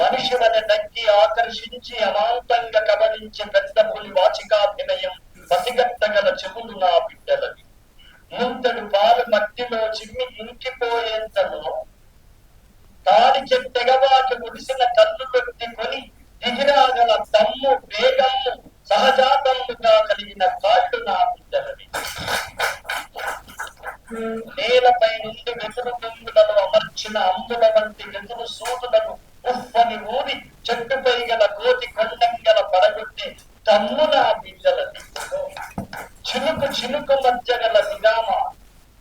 మనిషి నక్కి ఆకర్షించి అమాంతంగా కబలించి పెద్ద పులి వాచికాభినయం పసిగట్టగల చెవులు నా బిడ్డలవి. ముంతడు పాలు మట్టిలో చిమ్మి ఇంకిపోయేంతలో తాడి చెట్టెగబాకి ముడిసిన కళ్ళు పెట్టుకొని దిగిరాగల దమ్ము వేగమ్ము సహజాతముగా కలిగిన కాళ్ళు నా బిడ్డలవి. నేలపై నుండి వెతురు బొంగులను అమర్చిన అంబుల వంటి వెదురు సూతులను ఉఫ్ఫని ఊరి చెట్టుపై గల కోతి గల పడగొట్టి తమ్ముల బిడ్డలది చినుకు చినుకు మధ్య గల విరామ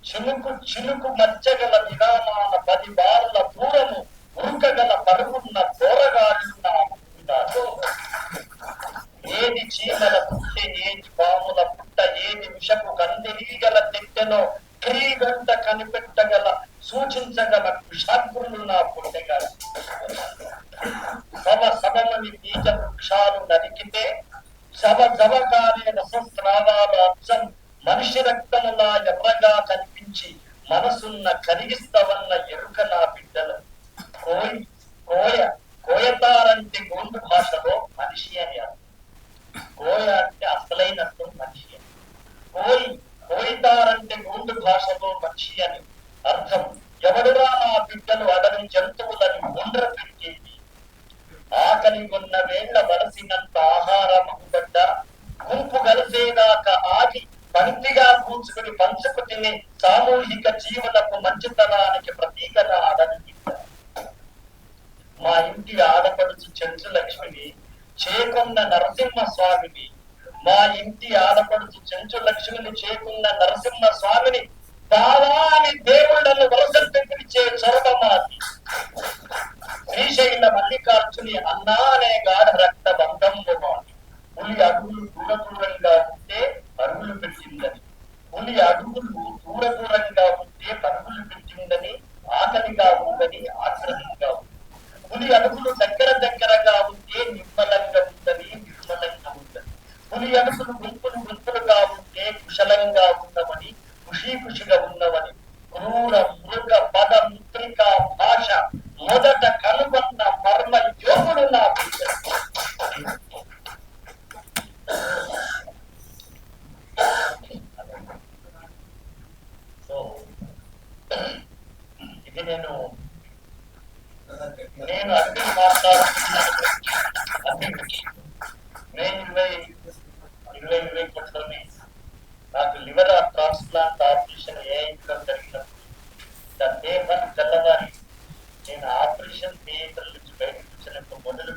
చినుకు చినుకు మధ్య గల విరామాల పది బారుల దూరము ఉరుకగల పరుగున్న దూరగాళ్ళు ఏది చీమల పుట్టె ఏది పాముల పుట్ట ఏది విషపు కందిరీగల తెట్టెలో క్రీ గంట కనిపెట్టగల సూచించగల విషాగ్రులు నా పుట్టెగల సవ సభమని బీజ వృక్షాలు నరికితే సవ జవకారే రసస్రావాల అంశం మనిషి రక్తములా ఎర్రగా కనిపించి మనసున్న కరిగిస్తవన్న ఎరుక నా బిడ్డలు. కోయ కోయ కోయతారంటే గోండు భాషలో మనిషి అని అర్థం. కోయ అంటే అసలైన మనిషి. అని కోయి కోయితారంటే గోండు భాషలో మనిషి అని బిడ్డలు అడవి జంతువులని ముండ్ర పెట్టేది ఆకలి ఉన్న వేళ్ళ వలసినంత ఆహారం అవ్వబడ్డ గుంపు కలిసేదాకా ఆగి పంక్తిగా కూర్చుకుని పంచుకు తినే సామూహిక జీవనపు మంచితనానికి ప్రతీకగా అడవి మా ఇంటి ఆడపడుచు చెంచులక్ష్మిని చేకున్న నరసింహ స్వామిని మా ఇంటి ఆడపడుచు చెంచు లక్ష్మిని చేకున్న నరసింహ స్వామిని బావాని దేవుళ్ళను వలస పిలిచే అడుగులు దూర దూరంగా ఉంటే పరుగులు పెట్టిందని ఆకలిగా ఉందని ఆగ్రహంగా ఉంది. పులి అడుగులు దగ్గర దగ్గరగా ఉంటే నిమ్మలంగా ఉందని నిర్మలంగా ఉందని. పులి అడుగులు గుంపులు గుంపులుగా ఉంటే కుశలంగా ఉన్నవని ఖుషీ ఖుషిగా ఉన్నవని. క్రూర నేను నేను అన్ని మాట్లాడుతున్నాను నేను ఇరవై ఇరవై ఇరవై ఒకటిలోని నాకు లివర్ ట్రాన్స్ప్లాంట్ ఆపరేషన్ ఏ ఇంట్లో జరిగినప్పుడు దే తెల్లవారి నేను ఆపరేషన్ థియేటర్ నుంచి బయటకు వచ్చినప్పుడు మొదలు